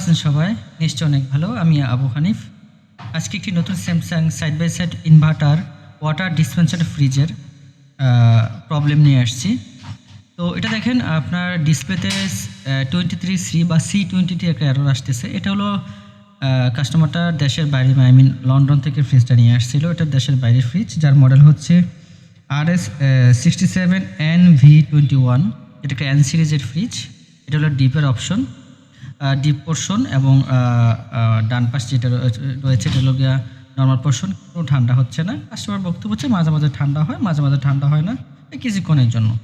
আছেন সবাই, নিশ্চয় অনেক ভালো। আমি আবু হানিফ। আজকে একটি নতুন Samsung side by side inverter water dispenser ফ্রিজের প্রবলেম নিয়ে আসছি। তো এটা দেখেন, আপনার ডিসপ্লেতে টোয়েন্টি থ্রি সি বা সি টোয়েন্টিটি একটা অ্যারোর আসতেছে। এটা হলো কাস্টমারটা দেশের বাইরে আই মিন লন্ডন থেকে ফ্রিজটা নিয়ে আসছিল। এটা দেশের বাইরের ফ্রিজ যার মডেল হচ্ছে R S sixty seven N V twenty one এটা একটা এন সিরিজের ফ্রিজ এটা হলো ডিপের অপশন ডিপ পোর্শন এবং ডান পাশ যেটা রয়েছে- এটা হলো গিয়া নর্মাল পোর্শন কোনো ঠান্ডা হচ্ছে না। কাস্টমার বক্তব্য হচ্ছে মাঝে মাঝে ঠান্ডা হয়, মাঝে মাঝে ঠান্ডা হয় না কিছুক্ষণের জন্য।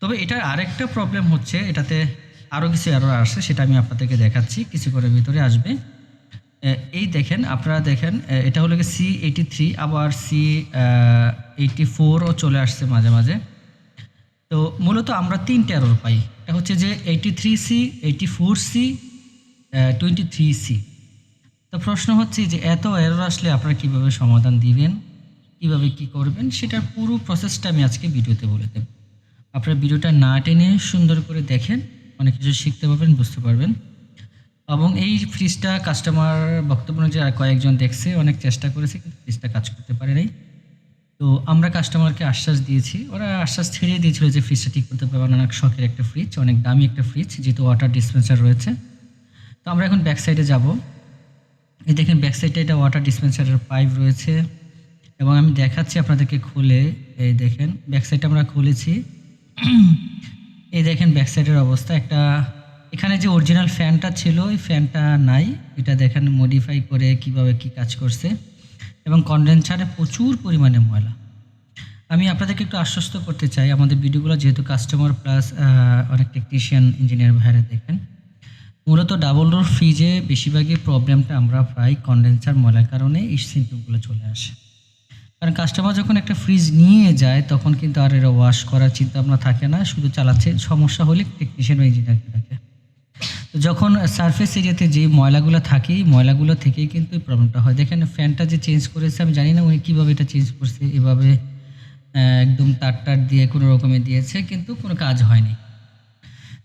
তবে এটার আরেকটা প্রবলেম হচ্ছে, এটাতে আরও কিছু এরর আসছে, সেটা আমি আপনাদেরকে দেখাচ্ছি, কিছুক্ষণের ভিতরে আসবে। এই দেখেন, আপনারা দেখেন এটা হলো কি সি এইটি থ্রি আবার সি এইটি ফোরও চলে আসছে মাঝে মাঝে। তো মূলত আমরা তিনটে এরর পাই। হচ্ছে যে eighty three C eighty four C twenty three C তো প্রশ্ন হচ্ছে যে এত এরর আসলে আপনারা কীভাবে সমাধান দিবেন, কীভাবে কি করবেন, সেটার পুরো প্রসেসটা আমি আজকে ভিডিওতে বলে দেব। আপনারা ভিডিওটা না টেনে সুন্দর করে দেখেন, অনেক কিছু শিখতে পারবেন, বুঝতে পারবেন। এবং এই ফ্রিজটা কাস্টমার বক্তব্য অনুযায়ী আর কয়েকজন দেখছে, অনেক চেষ্টা করেছে, কিন্তু ফ্রিজটা কাজ করতে পারে নাই তো আমরা কাস্টমারকে আশ্বাস দিয়েছি। ওরা আশ্বাস ছেড়ে দিয়েছিল যে ফ্রিজটা ঠিক করতে পারবে না অনেক শখের একটা ফ্রিজ অনেক দামি একটা ফ্রিজ যেহেতু ওয়াটার ডিসপেন্সার রয়েছে। তো আমরা এখন ব্যাক সাইডে যাব। এই দেখেন ব্যাক সাইডে এটা ওয়াটার ডিসপেন্সারের পাইপ রয়েছে। এবং আমি দেখাচ্ছি আপনাদেরকে খুলে। এই দেখেন ব্যাক সাইডটা আমরা খুলেছি। এই দেখেন ব্যাক সাইডের অবস্থা। একটা, এখানে যে অরিজিনাল ফ্যানটা ছিল, ওই ফ্যানটা নাই। এটা দেখেন মডিফাই করে কীভাবে কি কাজ করছে। এবং কন্ডেন্সারে প্রচুর পরিমাণে ময়লা। আমি আপনাদেরকে একটু আশ্বস্ত করতে চাই, আমাদের ভিডিওগুলো যেহেতু কাস্টমার প্লাস অনেক টেকনিশিয়ান ইঞ্জিনিয়ার ভাইরা দেখেন। মূলত ডাবল ডোর ফ্রিজে বেশিরভাগই প্রবলেমটা আমরা পাই কন্ডেন্সার ময়লার কারণে এই সিমটমগুলো চলে আসে। কারণ কাস্টমার যখন একটা ফ্রিজ নিয়ে যায়, তখন কিন্তু আর এরা ওয়াশ করার চিন্তা ভাবনা থাকে না, শুধু চালাচ্ছে। সমস্যা হলে টেকনিশিয়ান বা ইঞ্জিনিয়ারকে যখন সারফেস এরিয়াতে যে ময়লাগুলো থাকে, এই ময়লাগুলো থেকেই কিন্তু এই প্রবলেমটা হয়। দেখেন ফ্যানটা যে চেঞ্জ করেছে, আমি জানি না উনি কীভাবে এটা চেঞ্জ করছে, এভাবে একদম তার টার দিয়ে কোনো রকমে দিয়েছে, কিন্তু কোনো কাজ হয়নি।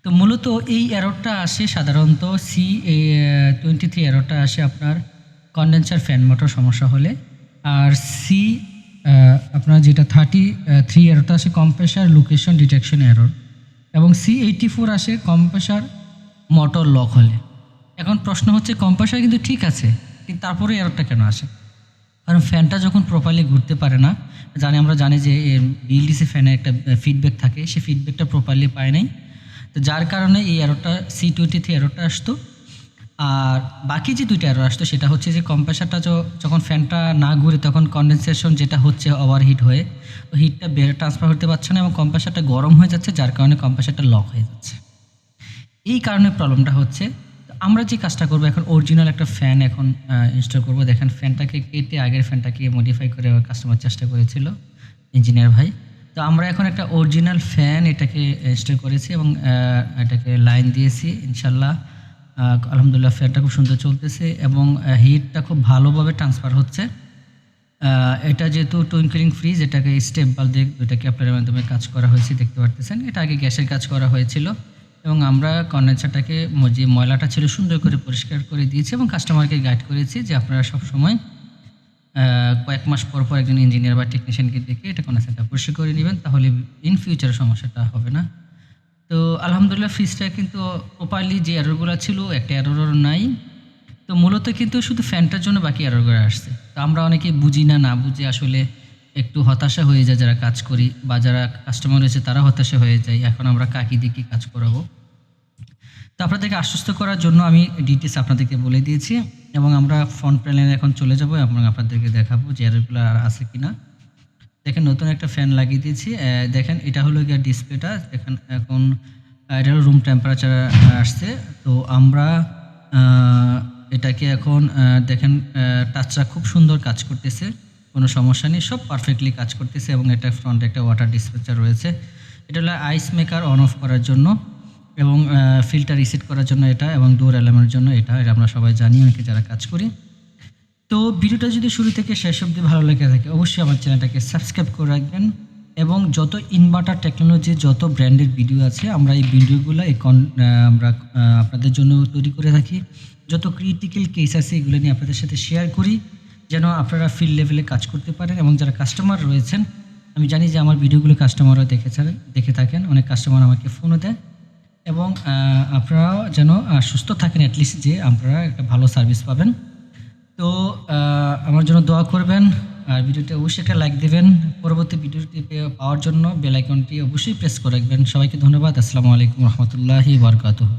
তো মূলত এই এররটা আসে সাধারণত সি এ টোয়েন্টি থ্রি এররটা আসে আপনার কন্ডেন্সার ফ্যান মোটর সমস্যা হলে। আর সি আপনার যেটা থার্টি থ্রি এররটা আসে কম্প্রেসার লোকেশন ডিটেকশন এরর এবং সি এইটি ফোর আসে কম্প্রেসার মোটর লক হলে। এখন প্রশ্ন হচ্ছে কম্প্রেসার কিন্তু ঠিক আছে, কিন্তু তারপরে এররটা কেন আসে? কারণ ফ্যানটা যখন প্রপারলি ঘুরতে পারে না, জানি আমরা জানি যে বিএলডিসি ফ্যানে একটা ফিডব্যাক থাকে সেই ফিডব্যাকটা প্রপারলি পায় নাই। তো যার কারণে এই এরোটা সি টোয়েন্টি থ্রি এরোটা আসতো। আর বাকি যে দুইটা এরো আসতো, সেটা হচ্ছে যে কম্প্রেসারটা যখন ফ্যানটা না ঘুরে, তখন কন্ডেনসেশন যেটা হচ্ছে ওভারহিট হয়ে, তো হিটটা বের ট্রান্সফার হতে পারছে না এবং কম্প্রেসারটা গরম হয়ে যাচ্ছে, যার কারণে কম্প্রেসারটা লক হয়ে যাচ্ছে। এই কারণে প্রবলেমটা হচ্ছে। আমরা যে কাজটা করব, এখন অরিজিনাল একটা ফ্যান এখন ইনস্টল করব। দেখেন ফ্যানটাকে কেটে আগের ফ্যানটাকে মডিফাই করে কাস্টমার চেষ্টা করেছিল ইঞ্জিনিয়ার ভাই। তো আমরা এখন একটা অরিজিনাল ফ্যান এটাকে ইনস্টল করেছি এবং এটাকে লাইন দিয়েছি, ইনশাল্লাহ। আলহামদুলিল্লাহ ফ্যানটা খুব সুন্দর চলতেছে এবং হিটটা খুব ভালোভাবে ট্রান্সফার হচ্ছে। এটা যেহেতু টুইঙ্কলিং ফ্রিজ এটাকে স্টেপ বাল দিয়ে দুইটাকে আপনার মাধ্যমে কাজ করা হয়েছে, দেখতে পারতেছেন। এটা আগে গ্যাসের কাজ করা হয়েছিল। এবং আমরা কন্ডেন্সারটাকে যে ময়লাটা ছিল সুন্দর করে পরিষ্কার করে দিয়েছি এবং কাস্টমারকে গাইড করেছি যে আপনারা সবসময় কয়েক মাস পর পর একজন ইঞ্জিনিয়ার বা টেকনিশিয়ানকে দেখে এটা কন্ডেন্সারটা পরিষ্কার করে নেবেন, তাহলে ইন ফিউচার সমস্যাটা হবে না। তো আলহামদুলিল্লাহ ফ্রিজটা কিন্তু প্রপারলি যে এররগুলো ছিল, একটা এররও নাই। তো মূলত কিন্তু শুধু ফ্যানটার জন্য বাকি এররগুলো আসছে। তো আমরা অনেকে বুঝি না না বুঝে আসলে একটু হতাশা হয়ে যায় যারা কাজ করি বা যারা কাস্টমার রয়েছে তারা হতাশা হয়ে যায়। এখন আমরা কাকি দিয়ে কি কাজ করাবো? তো আপনাদেরকে আশ্বস্ত করার জন্য আমি ডিটেলস আপনাদেরকে বলে দিয়েছি এবং আমরা ফ্রন্ট প্যানেলে এখন চলে যাব এবং আপনাদেরকে দেখাবো যে এরগুলো আর আছে কি না দেখেন, নতুন একটা ফ্যান লাগিয়ে দিয়েছি। দেখেন, এটা হলো গিয়ে ডিসপ্লেটা দেখেন, এখন এটা হলো রুম টেম্পারেচার আসছে। তো আমরা এটাকে এখন দেখেন টাচটা খুব সুন্দর কাজ করতেছে। কোনো সমস্যা নেই, সব পারফেক্টলি কাজ করতেছে এবং এটা ফ্রন্টে একটা ওয়াটার ডিসপেন্সার রয়েছে। এটা হলো আইস মেকার অন অফ করার জন্য এবং ফিল্টার রিসেট করার জন্য এটা এবং ডোর অ্যালার্মের জন্য এটা এটা আমরা সবাই জানি, অনেকে যারা কাজ করি। তো ভিডিওটা যদি শুরু থেকে শেষ অবধি ভালো লেগে থাকে, অবশ্যই আমার চ্যানেলটাকে সাবস্ক্রাইব করে রাখবেন এবং যত ইনভার্টার টেকনোলজি যত ব্র্যান্ডের ভিডিও আছে, আমরা এই ভিডিওগুলো এই কন আমরা আপনাদের জন্য তৈরি করে থাকি। যত ক্রিটিক্যাল কেস আছে, এগুলো নিয়ে আপনাদের সাথে শেয়ার করি। যেন আপনারা ফিল্ড লেভেলে কাজ করতে পারেন এবং যারা কাস্টমার রয়েছেন, আমি জানি যে আমার ভিডিওগুলো কাস্টমাররা দেখেছেন দেখে থাকেন। অনেক কাস্টমার আমাকে ফোনও দেয় এবং আপনারাও যেন সুস্থ থাকেন অ্যাটলিস্ট যে আপনারা একটা ভালো সার্ভিস পাবেন। তো আমার জন্য দোয়া করবেন, আর ভিডিওটি অবশ্যই একটা লাইক দেবেন। পরবর্তী ভিডিওটি পাওয়ার জন্য বেল আইকনটি অবশ্যই প্রেস করে রাখবেন। সবাইকে ধন্যবাদ। আসসালামু আলাইকুম রহমতুল্লাহি বরকাতুহ।